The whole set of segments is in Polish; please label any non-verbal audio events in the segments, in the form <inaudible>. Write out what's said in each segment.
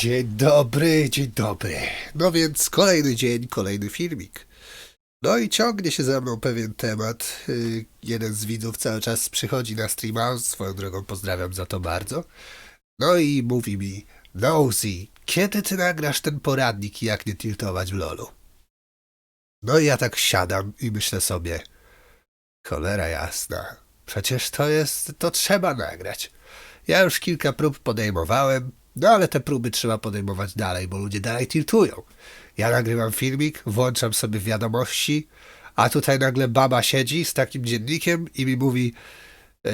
Dzień dobry, dzień dobry. No więc kolejny dzień, kolejny filmik. No i ciągnie się ze mną pewien temat. Yy, Jeden z widzów cały czas przychodzi na streama, swoją drogą pozdrawiam za to bardzo. No i mówi mi, Nosy, kiedy ty nagrasz ten poradnik jak nie tiltować w lolu? No i ja tak siadam i myślę sobie, cholera jasna, przecież to jest, to trzeba nagrać. Ja już kilka prób podejmowałem, no ale te próby trzeba podejmować dalej, bo ludzie dalej tiltują. Ja nagrywam filmik, włączam sobie wiadomości, a tutaj nagle baba siedzi z takim dziennikiem i mi mówi e,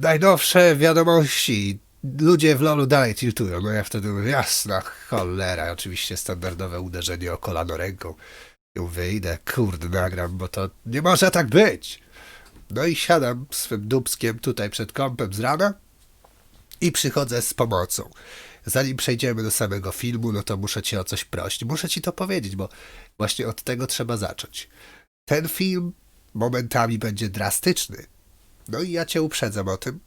najnowsze wiadomości, ludzie w lolu dalej tiltują. No ja wtedy mówię, jasna cholera, oczywiście standardowe uderzenie o kolano ręką. I idę, kurde, nagram, bo to nie może tak być. No i siadam swym dubskiem tutaj przed kąpem z rana i przychodzę z pomocą. Zanim przejdziemy do samego filmu, no to muszę cię o coś prosić. Muszę ci to powiedzieć, bo właśnie od tego trzeba zacząć. Ten film momentami będzie drastyczny. No i ja cię uprzedzam o tym.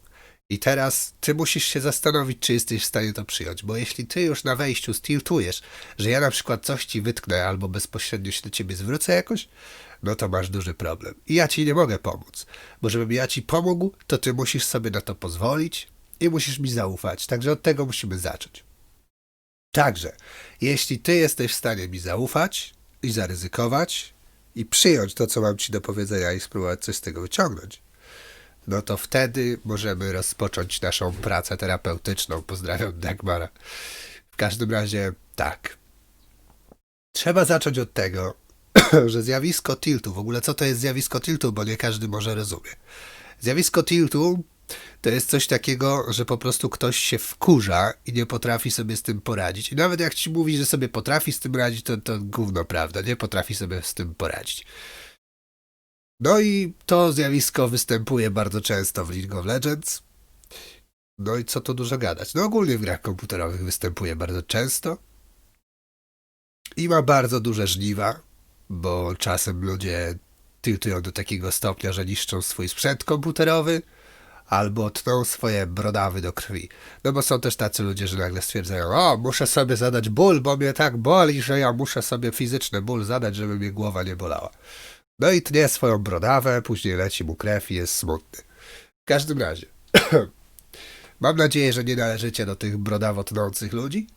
I teraz ty musisz się zastanowić, czy jesteś w stanie to przyjąć, bo jeśli ty już na wejściu stiltujesz, że ja na przykład coś ci wytknę albo bezpośrednio się do ciebie zwrócę jakoś, no to masz duży problem. I ja ci nie mogę pomóc, bo żebym ja ci pomógł, to ty musisz sobie na to pozwolić i musisz mi zaufać. Także od tego musimy zacząć. Także, jeśli ty jesteś w stanie mi zaufać i zaryzykować i przyjąć to, co mam ci do powiedzenia i spróbować coś z tego wyciągnąć, no to wtedy możemy rozpocząć naszą pracę terapeutyczną. Pozdrawiam Dagmara. W każdym razie tak. Trzeba zacząć od tego, <clears throat> że zjawisko tiltu, w ogóle co to jest zjawisko tiltu, bo nie każdy może rozumie. Zjawisko tiltu to jest coś takiego, że po prostu ktoś się wkurza i nie potrafi sobie z tym poradzić. I nawet jak ci mówi, że sobie potrafi z tym radzić, to, to gówno prawda, nie potrafi sobie z tym poradzić. No i to zjawisko występuje bardzo często w League of Legends. No i co tu dużo gadać? No ogólnie w grach komputerowych występuje bardzo często. I ma bardzo duże żniwa, bo czasem ludzie tiltują do takiego stopnia, że niszczą swój sprzęt komputerowy albo tną swoje brodawy do krwi. No bo są też tacy ludzie, że nagle stwierdzają, o, muszę sobie zadać ból, bo mnie tak boli, że ja muszę sobie fizyczny ból zadać, żeby mnie głowa nie bolała. No i tnie swoją brodawę, później leci mu krew i jest smutny. W każdym razie, <clears throat> mam nadzieję, że nie należycie do tych brodawo tnących ludzi.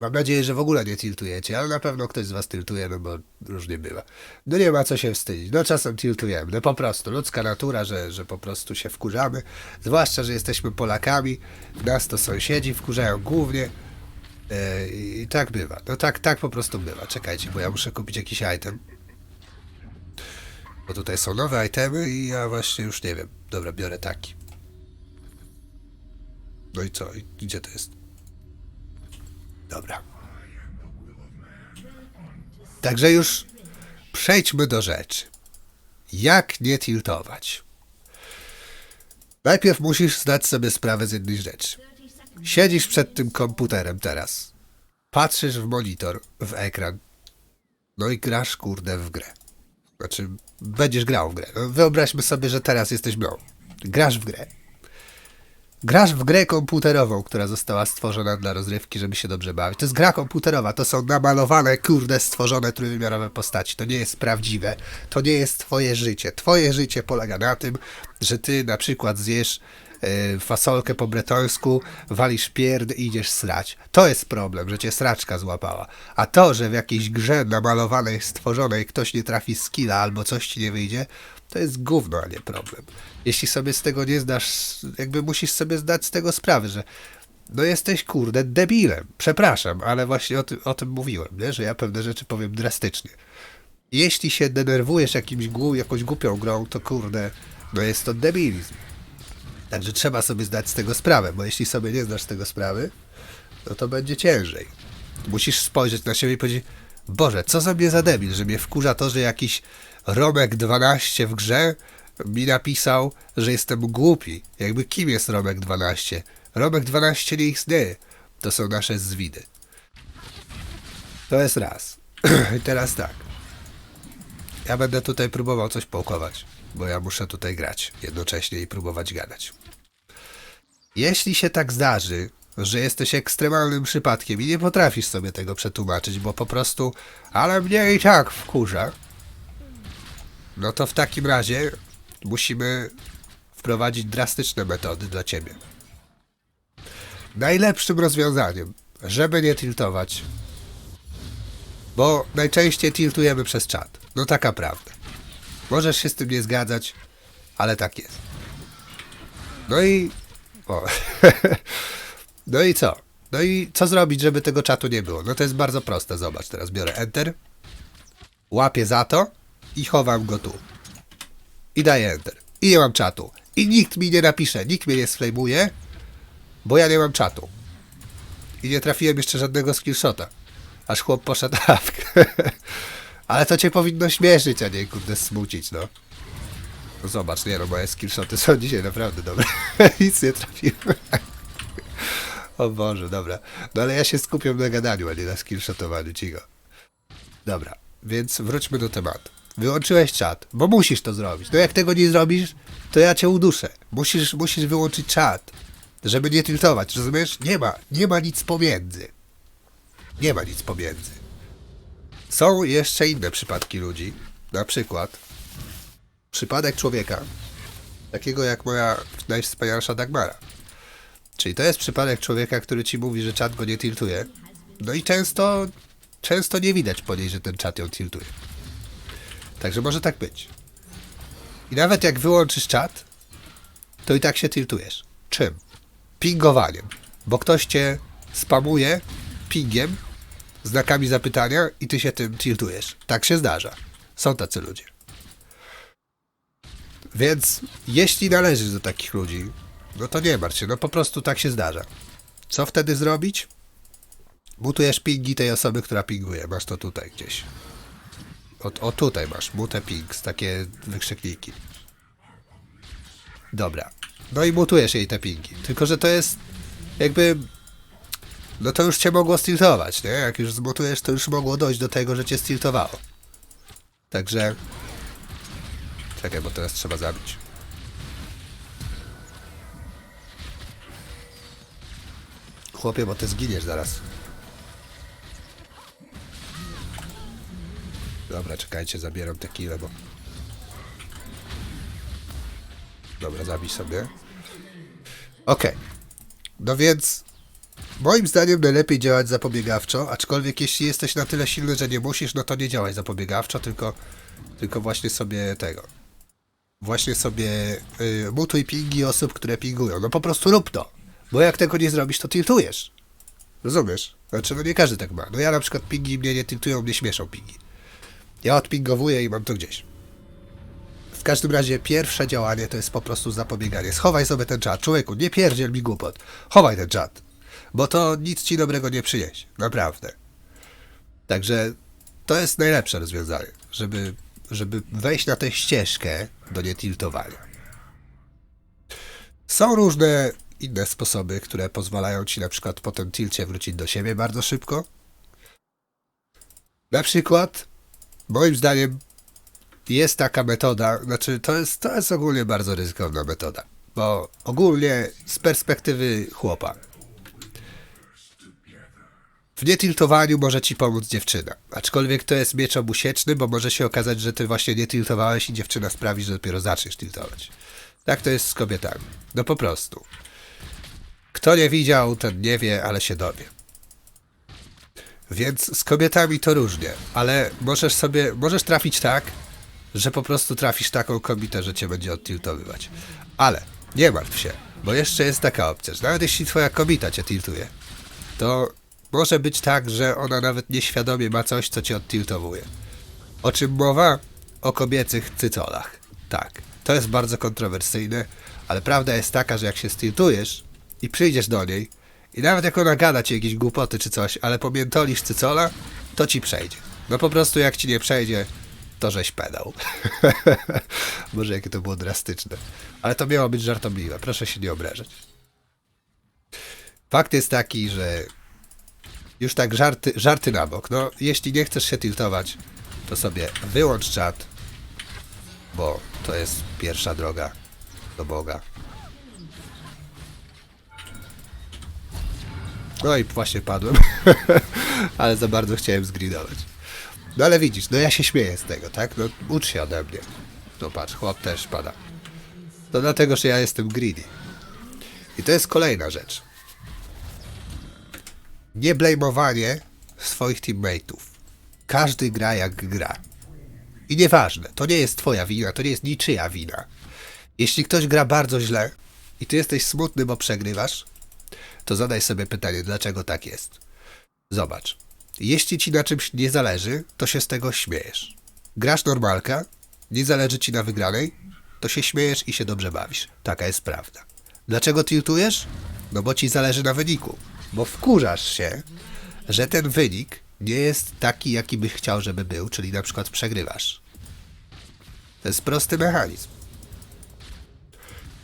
Mam nadzieję, że w ogóle nie tiltujecie, ale na pewno ktoś z was tiltuje, no bo różnie bywa. No nie ma co się wstydzić, no czasem tiltujemy, no po prostu, ludzka natura, że, że po prostu się wkurzamy, zwłaszcza, że jesteśmy Polakami, nas to sąsiedzi wkurzają głównie e, i tak bywa, no tak, tak po prostu bywa. Czekajcie, bo ja muszę kupić jakiś item. Bo tutaj są nowe itemy i ja właśnie już nie wiem. Dobra, biorę taki. No i co? I gdzie to jest? Dobra. Także już przejdźmy do rzeczy. Jak nie tiltować? Najpierw musisz zdać sobie sprawę z jednej rzeczy. Siedzisz przed tym komputerem teraz. Patrzysz w monitor, w ekran. No i grasz kurde w grę. Znaczy, będziesz grał w grę. No, wyobraźmy sobie, że teraz jesteś mną. Grasz w grę. Grasz w grę komputerową, która została stworzona dla rozrywki, żeby się dobrze bawić. To jest gra komputerowa, to są namalowane, kurde, stworzone trójwymiarowe postaci. To nie jest prawdziwe. To nie jest twoje życie. Twoje życie polega na tym, że ty na przykład zjesz e, fasolkę po bretońsku, walisz pierd i idziesz srać. To jest problem, że cię sraczka złapała. A to, że w jakiejś grze namalowanej, stworzonej ktoś nie trafi skilla albo coś ci nie wyjdzie, to jest gówno, a nie problem. Jeśli sobie z tego nie zdasz, jakby musisz sobie zdać z tego sprawę, że no jesteś kurde debilem. Przepraszam, ale właśnie o tym, o tym mówiłem, nie? że ja pewne rzeczy powiem drastycznie. Jeśli się denerwujesz jakimś, głu- jakąś głupią grą, to kurde, no jest to debilizm. Także trzeba sobie zdać z tego sprawę, bo jeśli sobie nie zdasz z tego sprawy, no to będzie ciężej. Musisz spojrzeć na siebie i powiedzieć, Boże, co za mnie za debil, że mnie wkurza to, że jakiś Romek 12 w grze mi napisał, że jestem głupi. Jakby kim jest Romek 12? Romek 12 nie istnieje. To są nasze zwidy. To jest raz. <clears throat> I teraz tak. Ja będę tutaj próbował coś połkować, bo ja muszę tutaj grać jednocześnie i próbować gadać. Jeśli się tak zdarzy, że jesteś ekstremalnym przypadkiem i nie potrafisz sobie tego przetłumaczyć, bo po prostu, ale mnie i tak wkurza, no to w takim razie musimy wprowadzić drastyczne metody dla ciebie. Najlepszym rozwiązaniem, żeby nie tiltować, bo najczęściej tiltujemy przez czat. No taka prawda. Możesz się z tym nie zgadzać, ale tak jest. No i. O. <laughs> no i co? No i co zrobić, żeby tego czatu nie było? No to jest bardzo proste. Zobacz, teraz biorę Enter, łapię za to i chowam go tu. I daję Enter. I nie mam czatu. I nikt mi nie napisze, nikt mnie nie sflejmuje, bo ja nie mam czatu. I nie trafiłem jeszcze żadnego skillshota. Aż chłop poszedł. <laughs> Ale to cię powinno śmieszyć, a nie kurde smucić, no. No zobacz, nie no, moje skillshoty są <laughs> dzisiaj naprawdę dobre. <laughs> Nic nie trafiłem. o Boże, dobra. No ale ja się skupiam na gadaniu, a nie na skillshotowaniu, cicho. Dobra, więc wróćmy do tematu. Wyłączyłeś czat, bo musisz to zrobić. No jak tego nie zrobisz, to ja cię uduszę. Musisz, musisz wyłączyć czat, żeby nie tiltować, rozumiesz? Nie ma, nie ma nic pomiędzy. Nie ma nic pomiędzy. Są jeszcze inne przypadki ludzi. Na przykład przypadek człowieka, takiego jak moja najwspanialsza Dagmara. Czyli to jest przypadek człowieka, który ci mówi, że czat go nie tiltuje. No i często, często nie widać po niej, że ten czat ją tiltuje. Także może tak być. I nawet jak wyłączysz czat, to i tak się tiltujesz. Czym? Pingowaniem. Bo ktoś cię spamuje pingiem, znakami zapytania i ty się tym tiltujesz. Tak się zdarza. Są tacy ludzie. Więc jeśli należysz do takich ludzi, no to nie martw się, no po prostu tak się zdarza. Co wtedy zrobić? Mutujesz pingi tej osoby, która pinguje. Masz to tutaj gdzieś. O, o tutaj masz, mute pings, takie wykrzykniki. Dobra. No i mutujesz jej te pingi. Tylko, że to jest jakby... No to już cię mogło stiltować, nie? Jak już zmutujesz, to już mogło dojść do tego, że cię stiltowało. Także... Czekaj, bo teraz trzeba zabić. Chłopie, bo ty zginiesz zaraz. Dobra, czekajcie, zabieram te kile, bo... Dobra, zabij sobie. Okej. No więc... Moim zdaniem najlepiej działać zapobiegawczo, aczkolwiek jeśli jesteś na tyle silny, że nie musisz, no to nie działaj zapobiegawczo, tylko, tylko właśnie sobie tego. Właśnie sobie y, mutuj pingi osób, które pingują. No po prostu rób to. Bo jak tego nie zrobisz, to tiltujesz. Rozumiesz? Znaczy, no nie każdy tak ma. No ja na przykład pingi mnie nie tiltują, mnie śmieszą pingi. Ja odpingowuję i mam to gdzieś. W każdym razie pierwsze działanie to jest po prostu zapobieganie. Schowaj sobie ten czat. Człowieku, nie pierdziel mi głupot. Chowaj ten czat. Bo to nic ci dobrego nie przyniesie. Naprawdę. Także to jest najlepsze rozwiązanie, żeby, żeby wejść na tę ścieżkę do nietiltowania. Są różne inne sposoby, które pozwalają ci na przykład po tym tilcie wrócić do siebie bardzo szybko. Na przykład, moim zdaniem, jest taka metoda, znaczy to jest, to jest ogólnie bardzo ryzykowna metoda, bo ogólnie z perspektywy chłopa w nietiltowaniu może ci pomóc dziewczyna. Aczkolwiek to jest miecz obusieczny, bo może się okazać, że ty właśnie nie tiltowałeś i dziewczyna sprawi, że dopiero zaczniesz tiltować. Tak to jest z kobietami. No po prostu. Kto nie widział, ten nie wie, ale się dowie. Więc z kobietami to różnie, ale możesz sobie, możesz trafić tak, że po prostu trafisz taką kobietę, że cię będzie odtiltowywać. Ale nie martw się, bo jeszcze jest taka opcja, że nawet jeśli twoja kobieta cię tiltuje, to może być tak, że ona nawet nieświadomie ma coś, co cię odtiltowuje. O czym mowa? O kobiecych cycolach. Tak, to jest bardzo kontrowersyjne, ale prawda jest taka, że jak się stiltujesz i przyjdziesz do niej i nawet jak ona gada ci jakieś głupoty czy coś, ale pomiętolisz cycola, to ci przejdzie. No po prostu jak ci nie przejdzie, to żeś pedał. <laughs> Może jakie to było drastyczne. Ale to miało być żartobliwe, proszę się nie obrażać. Fakt jest taki, że już tak żarty, żarty na bok. No, jeśli nie chcesz się tiltować, to sobie wyłącz czat, bo to jest pierwsza droga do Boga. No i właśnie padłem. <laughs> ale za bardzo chciałem zgridować. No ale widzisz, no ja się śmieję z tego, tak? No ucz się ode mnie. No patrz, chłop też pada. To dlatego, że ja jestem greedy. I to jest kolejna rzecz. Nie blamowanie swoich teammateów. Każdy gra jak gra. I nieważne, to nie jest twoja wina, to nie jest niczyja wina. Jeśli ktoś gra bardzo źle i ty jesteś smutny, bo przegrywasz, to zadaj sobie pytanie, dlaczego tak jest. Zobacz. Jeśli ci na czymś nie zależy, to się z tego śmiejesz. Grasz normalka, nie zależy ci na wygranej, to się śmiejesz i się dobrze bawisz. Taka jest prawda. Dlaczego tiltujesz? No bo ci zależy na wyniku. Bo wkurzasz się, że ten wynik nie jest taki, jaki byś chciał, żeby był, czyli na przykład przegrywasz. To jest prosty mechanizm.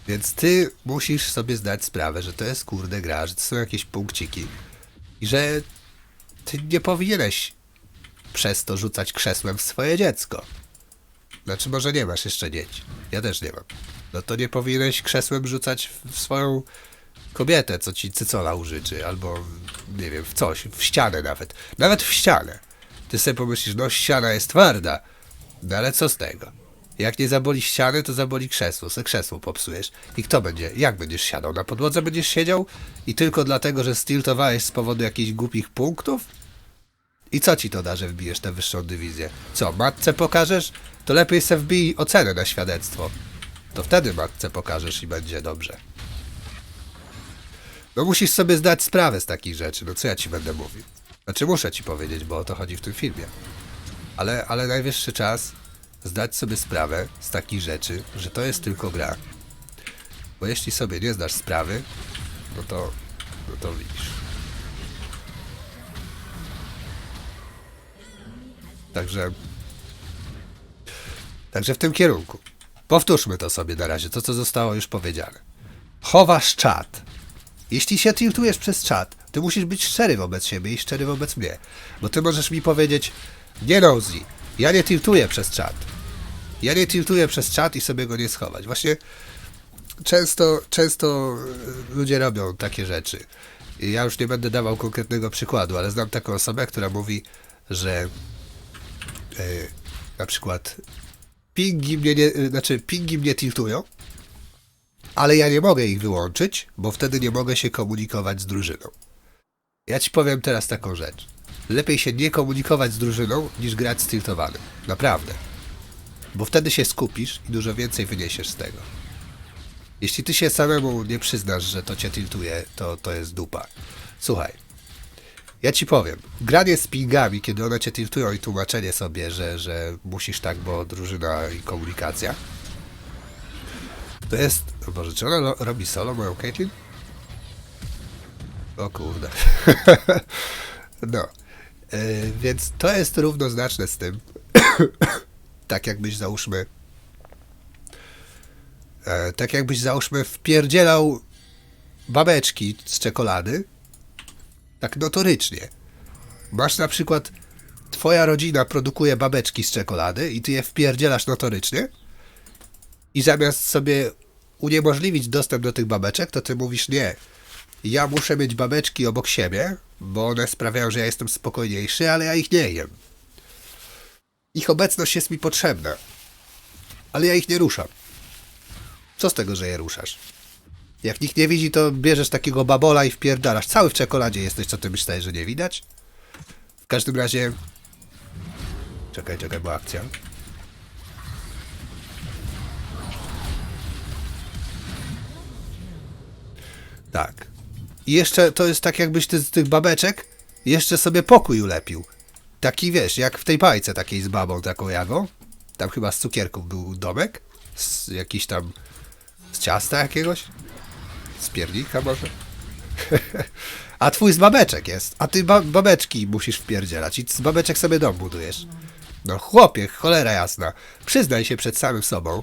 Więc ty musisz sobie zdać sprawę, że to jest kurde gra, że to są jakieś punkciki i że ty nie powinieneś przez to rzucać krzesłem w swoje dziecko. Znaczy, może nie masz jeszcze dzieci. Ja też nie mam. No to nie powinieneś krzesłem rzucać w swoją kobietę, co ci cycola użyczy, albo nie wiem, w coś, w ścianę nawet. Nawet w ścianę. Ty sobie pomyślisz, no ściana jest twarda. No ale co z tego? Jak nie zaboli ściany, to zaboli krzesło, se krzesło popsujesz. I kto będzie? Jak będziesz siadał? Na podłodze będziesz siedział? I tylko dlatego, że stiltowałeś z powodu jakichś głupich punktów? I co ci to da, że wbijesz tę wyższą dywizję? Co, matce pokażesz? To lepiej se wbij ocenę na świadectwo. To wtedy matce pokażesz i będzie dobrze. No musisz sobie zdać sprawę z takich rzeczy, no co ja ci będę mówił? Znaczy muszę ci powiedzieć, bo o to chodzi w tym filmie. Ale, ale najwyższy czas zdać sobie sprawę z takich rzeczy, że to jest tylko gra. Bo jeśli sobie nie zdasz sprawy, no to, no to widzisz. Także. Także w tym kierunku. Powtórzmy to sobie na razie, to co zostało już powiedziane. Chowasz czat. Jeśli się tiltujesz przez czat, ty musisz być szczery wobec siebie i szczery wobec mnie. Bo ty możesz mi powiedzieć, nie Nosy, ja nie tiltuję przez czat. Ja nie tiltuję przez czat i sobie go nie schować. Właśnie często, często e, ludzie robią takie rzeczy. I Ja już nie będę dawał konkretnego przykładu, ale znam taką osobę, która mówi, że e, na przykład pingi mnie nie, e, znaczy pingi mnie tiltują, ale ja nie mogę ich wyłączyć, bo wtedy nie mogę się komunikować z drużyną. Ja ci powiem teraz taką rzecz. Lepiej się nie komunikować z drużyną, niż grać stiltowanym. Naprawdę. Bo wtedy się skupisz i dużo więcej wyniesiesz z tego. Jeśli ty się samemu nie przyznasz, że to cię tiltuje, to to jest dupa. Słuchaj, ja ci powiem, granie z pingami, kiedy one cię tiltują i tłumaczenie sobie, że, że musisz tak, bo drużyna i komunikacja, to jest... Boże, czy ona robi solo moją Caitlyn? O kurde. <laughs> no. E, więc to jest równoznaczne z tym, <coughs> tak jakbyś załóżmy e, tak jakbyś załóżmy wpierdzielał babeczki z czekolady tak notorycznie. Masz na przykład twoja rodzina produkuje babeczki z czekolady i ty je wpierdzielasz notorycznie i zamiast sobie uniemożliwić dostęp do tych babeczek, to ty mówisz nie. Ja muszę mieć babeczki obok siebie, bo one sprawiają, że ja jestem spokojniejszy, ale ja ich nie jem. Ich obecność jest mi potrzebna, ale ja ich nie ruszam. Co z tego, że je ruszasz? Jak nikt nie widzi, to bierzesz takiego babola i wpierdalasz. Cały w czekoladzie jesteś, co ty myślałeś, że nie widać? W każdym razie... Czekaj, czekaj, była akcja. Tak. I jeszcze to jest tak, jakbyś ty z tych babeczek jeszcze sobie pokój ulepił. Taki wiesz, jak w tej bajce takiej z babą taką jagą. Tam chyba z cukierków był domek. Z jakiś tam. z ciasta jakiegoś. Z piernika może. <laughs> A twój z babeczek jest. A ty ba babeczki musisz wpierdzielać. I z babeczek sobie dom budujesz. No chłopie, cholera jasna. Przyznaj się przed samym sobą,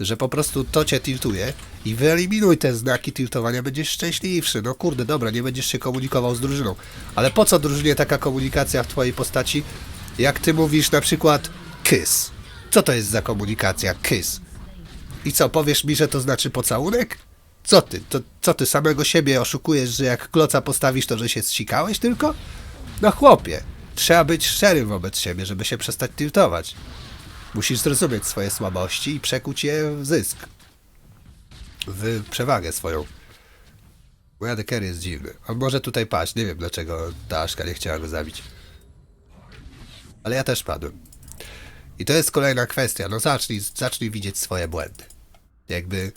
że po prostu to cię tiltuje i wyeliminuj te znaki tiltowania, będziesz szczęśliwszy. No kurde, dobra, nie będziesz się komunikował z drużyną. Ale po co drużynie taka komunikacja w twojej postaci, jak ty mówisz na przykład kiss? Co to jest za komunikacja kiss? I co, powiesz mi, że to znaczy pocałunek? Co ty? To, co ty samego siebie oszukujesz, że jak kloca postawisz, to że się zsikałeś tylko? No chłopie, trzeba być szczerym wobec siebie, żeby się przestać tiltować. Musisz zrozumieć swoje słabości i przekuć je w zysk. W przewagę swoją. Mój ADK jest dziwny. On może tutaj paść, nie wiem dlaczego ta Aszka nie chciała go zabić. Ale ja też padłem. I to jest kolejna kwestia. No zacznij, zacznij widzieć swoje błędy. Jakby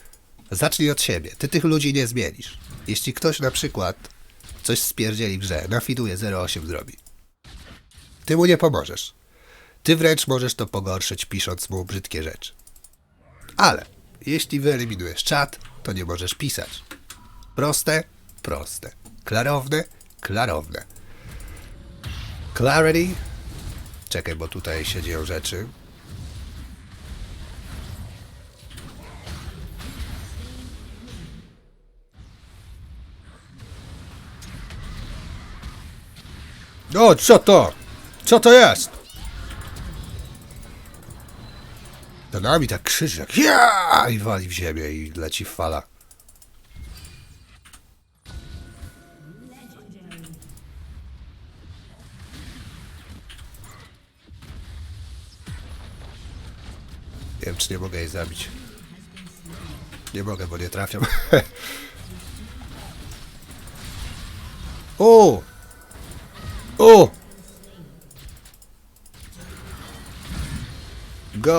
zacznij od siebie. Ty tych ludzi nie zmienisz. Jeśli ktoś na przykład coś spierdzieli w grze, nafiduje 0,8 zrobi. Ty mu nie pomożesz. Ty wręcz możesz to pogorszyć, pisząc mu brzydkie rzeczy. Ale jeśli wyeliminujesz czat, to nie możesz pisać. Proste? Proste. Klarowne? Klarowne. Clarity? Czekaj, bo tutaj się dzieją rzeczy. O, co to? Co to jest? Za nami tak krzyczy, jak ja! I wali w ziemię i leci fala. Nie wiem, czy nie mogę jej zabić. Nie mogę, bo nie trafiam. <laughs> o! O!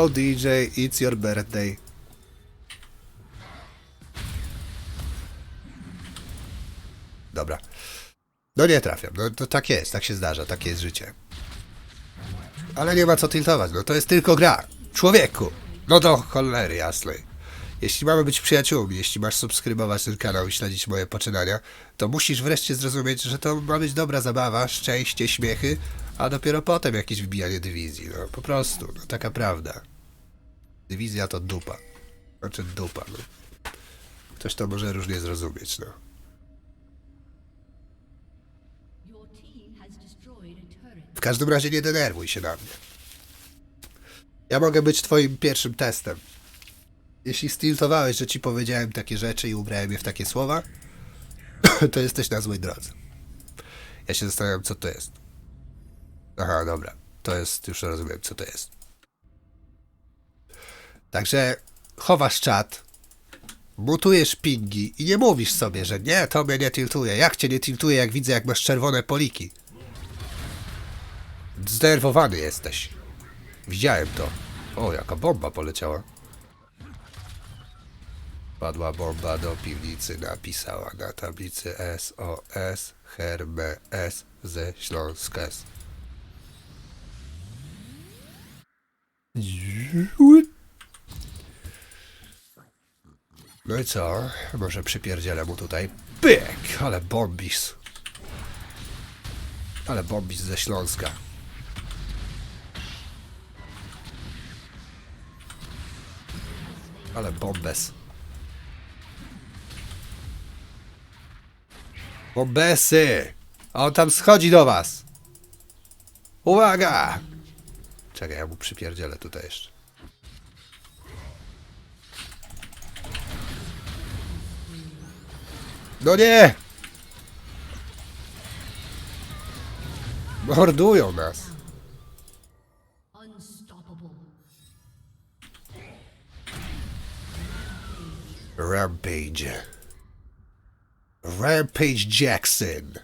Go DJ, it's your birthday. Dobra. No nie trafiam. No to tak jest, tak się zdarza, takie jest życie. Ale nie ma co tiltować, no to jest tylko gra. Człowieku! No do cholery jasnej. Jeśli mamy być przyjaciółmi, jeśli masz subskrybować ten kanał i śledzić moje poczynania, to musisz wreszcie zrozumieć, że to ma być dobra zabawa, szczęście, śmiechy, a dopiero potem jakieś wbijanie dywizji. No po prostu, no taka prawda. Dywizja to dupa. Znaczy dupa, no. Ktoś to może różnie zrozumieć, no. W każdym razie nie denerwuj się na mnie. Ja mogę być twoim pierwszym testem. Jeśli stiltowałeś, że ci powiedziałem takie rzeczy i ubrałem je w takie słowa, <coughs> to jesteś na złej drodze. Ja się zastanawiam, co to jest. Aha, dobra. To jest, już rozumiem, co to jest. Także chowasz czat, mutujesz pingi i nie mówisz sobie, że nie, to mnie nie tiltuje. Jak cię nie tiltuje, jak widzę, jak masz czerwone poliki? Zdenerwowany jesteś. Widziałem to. O, jaka bomba poleciała. Padła bomba do piwnicy, napisała na tablicy SOS Hermes ze Śląskes. No i co? Może przypierdzielę mu tutaj. Pyk! Ale bombis. Ale bombis ze Śląska. Ale bombes. Bombesy! A on tam schodzi do was! Uwaga! Czekaj, ja mu przypierdzielę tutaj jeszcze. No nie! Mordują nas. Rampage. Rampage Jackson.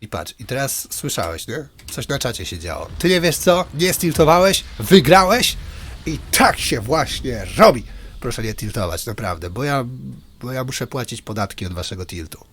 I patrz, i teraz słyszałeś, nie? Coś na czacie się działo. Ty nie wiesz co? Nie stiltowałeś? Wygrałeś? I tak się właśnie robi. Proszę nie tiltować, naprawdę, bo ja, bo ja muszę płacić podatki od waszego tiltu.